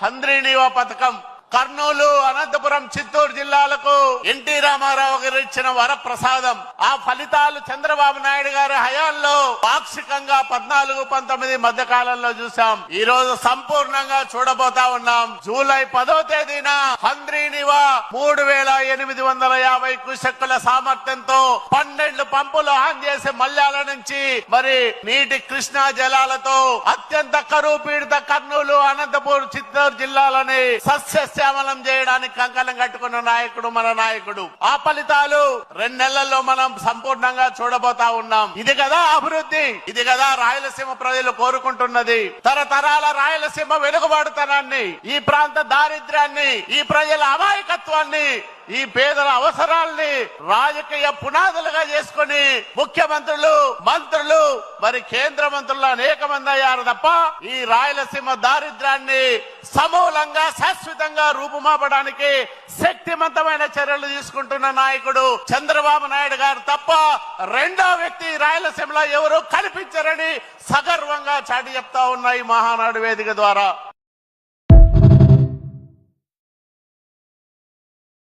చంద్రీనివా పథకం కర్నూలు అనంతపురం చిత్తూరు జిల్లాలకు ఎన్టీ రామారావు గారు ఇచ్చిన వరప్రసాదం. ఆ ఫలితాలు చంద్రబాబు నాయుడు గారి హయాంలో పాక్షికంగా పద్నాలుగు పంతొమ్మిది మధ్య కాలంలో చూసాం ఈ రోజు సంపూర్ణంగా చూడబోతా ఉన్నాం. జూలై పదో తేదీన హంద్రీనివా మూడు వేల ఎనిమిది వందల యాభై కుశక్కుల సామర్థ్యంతో పన్నెండు పంపులు ఆన్ చేసి మల్యాల నుంచి మరి నీటి కృష్ణా జలాలతో అత్యంత కరువు పీడిత కర్నూలు అనంతపూర్ చిత్తూరు జిల్లాలని సస్యశ్యామలం చేయడానికి కంకణం కట్టుకున్న నాయకుడు మన నాయకుడు. ఆ ఫలితాలు రెండు నెలల్లో మనం సంపూర్ణంగా చూడబోతా ఉన్నాం. ఇది కదా అభివృద్ధి. ఇది కదా రాయలసీమ ప్రజలు కోరుకుంటున్నది. తరతరాల రాయలసీమ వెనుకబాటుతనాన్ని ఈ ప్రాంత దారిద్ర్యాన్ని ఈ ప్రజల అమాయకత్వాన్ని ఈ పేదల అవసరాల్ని రాజకీయ పునాదులుగా చేసుకుని ముఖ్యమంత్రులు మంత్రులు మరి కేంద్ర మంత్రులు అనేక మంది అయ్యారు తప్ప ఈ రాయలసీమ దారిద్ర్యాన్ని సమూలంగా శాశ్వతంగా రూపుమాపడానికి శక్తివంతమైన చర్యలు తీసుకుంటున్న నాయకుడు చంద్రబాబు నాయుడు గారు తప్ప రెండో వ్యక్తి రాయలసీమలో ఎవరు కనిపించరని సగర్వంగా చాటి చెప్తా ఉన్నాయి మహానాడు వేదిక ద్వారా.